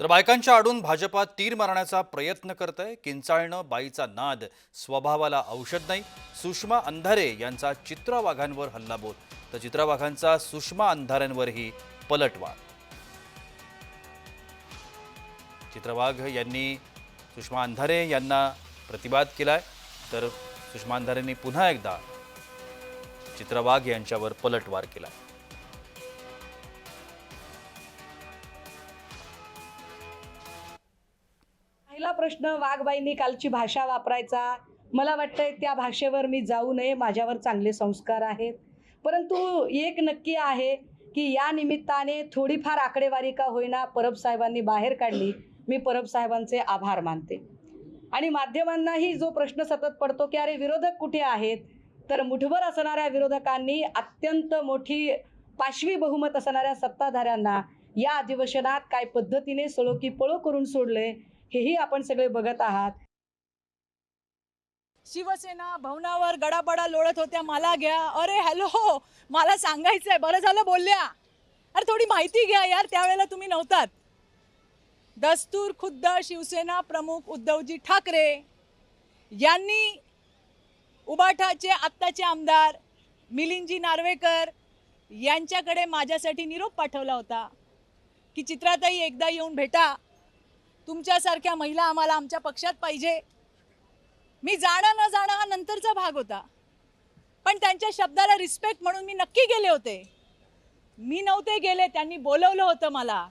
तर बायकांच्या आडून भाजपा तीर मारण्याचा प्रयत्न करत आहे किंचाळणं बाईचा नाद स्वभावाला औषध नाही. सुषमा अंधारे यांचा चित्रा वाघांवर हल्लाबोल. तर चित्रा वाघांचा सुषमा अंधारेंवरही पलटवार. चित्रवाघ यांनी सुषमा अंधारे यांना प्रतिवाद केलाय. तर सुषमा अंधारेंनी पुन्हा एकदा चित्रवाघ यांच्यावर पलटवार केलाय. पहिला प्रश्न वाघबाईंनी कालची भाषा वापरायचा? मला वाटतंय त्या भाषेवर मी जाऊ नये माझ्यावर चांगले संस्कार आहेत. परंतु एक नक्की आहे की या निमित्ताने थोडीफार आकडेवारी का होईना परब साहेबांनी बाहेर काढली. मी परब साहेबांचे आभार मानते. आणि माध्यमांनाही जो प्रश्न सतत पडतो की अरे विरोधक कुठे आहेत? तर मुठभर असणाऱ्या विरोधकांनी अत्यंत मोठी पाशवी बहुमत असणाऱ्या सत्ताधाऱ्यांना या अधिवेशनात काय पद्धतीने सळो की पळो करून सोडले हेही आपण सगळे बघत आहात. शिवसेना भवनावर गडाबडा लोळत होत्या मला घ्या. अरे हॅलो मला सांगायचंय. बरं झालं बोलल्या. अरे थोडी माहिती घ्या यार त्यावेळेला तुम्ही नव्हतात. दस्तूर खुद्द शिवसेना प्रमुख उद्धवजी ठाकरे यांनी उबाठाचे आत्ताचे आमदार मिलिंदजी नार्वेकर यांच्याकडे माझ्यासाठी निरोप पाठवला होता की चित्राताई एकदा येऊन भेटा. तुमच्यासारख्या महिला आम्हाला आमच्या पक्षात पाहिजे. मी जाणं न जाणं हा नंतरचा भाग होता. पण त्यांच्या शब्दाला रिस्पेक्ट म्हणून मी नक्की गेले होते. मी नव्हते गेले त्यांनी बोलवलं होतं मला.